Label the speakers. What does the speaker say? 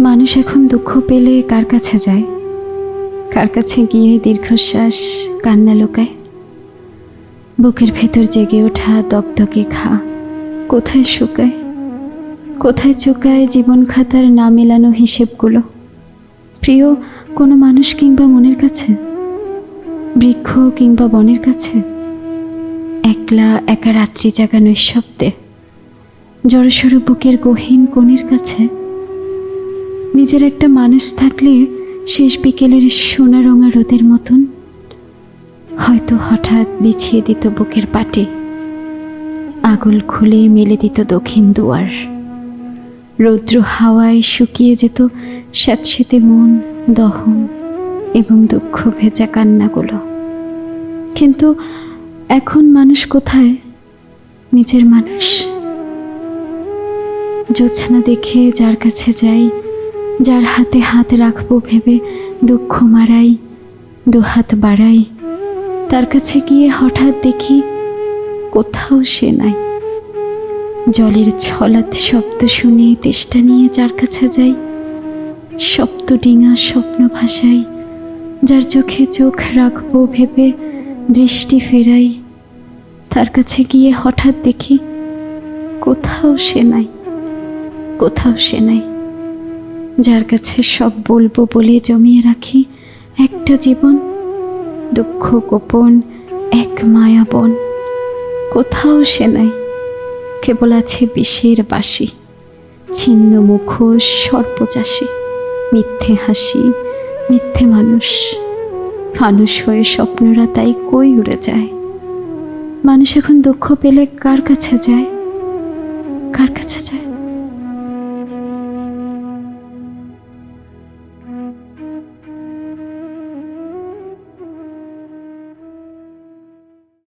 Speaker 1: মানুষ এখন দুঃখ পেলে কার কাছে যায়? কার কাছে গিয়ে দীর্ঘশ্বাস কান্না লোকায়? বুকের ভেতর জেগে ওঠা দগদগে খা কোথায় শুকায়? কোথায় চুকায় জীবন খাতার না মেলানো হিসেবগুলো? প্রিয়, কোনো মানুষ কিংবা মনের কাছে? বৃক্ষ কিংবা বনের কাছে? একলা একা রাত্রি জাগা নৈশব্দে জড়সড় বুকের গহীন কোণের কাছে? নিজের একটা মানুষ থাকলে শেষ বিকেলের সোনা রঙা রোদের মতন। হয়তো হঠাৎ বিছিয়ে দিত বুকের পাটে। আগুল খুলে মেলে দিত দক্ষিণ দুয়ার। রৌদ্র হাওয়ায় শুকিয়ে যেত স্যাঁতসেতে মন, দহন এবং দুঃখ ভেজা কান্নাগুলো। কিন্তু এখন মানুষ কোথায়? নিজের মানুষ। জোছনা দেখে যার কাছে যাই যার হাতে হাত রাখব ভেবে দুঃখ মারাই, দুহাত বাড়াই, তার কাছে গিয়ে হঠাৎ দেখি কোথাও সে নাই। জলের ছলাৎ শব্দ শুনে তেষ্টা নিয়ে যার কাছে যাই সপ্ত ডিঙা স্বপ্ন ভাসাই, যার চোখে চোখ রাখব ভেবে দৃষ্টি ফেরাই, তার কাছে গিয়ে হঠাৎ দেখি কোথাও সে নাই, কোথাও সে নাই। যার কাছে সব বলব বলে জমিয়ে রাখি, একটা জীবন, দুঃখ গোপন, এক মায়াবন কোথাও সে নাই, কেবল আছে বিষের বাসি, ছিন্ন মুখোশ সর্পচাষী মিথ্যে হাসি, মিথ্যে মানুষ। মানুষ হয়ে স্বপ্নরা তাই কই উড়ে যায়? মানুষ এখন দুঃখ পেলে কার কাছে যায়? কার কাছে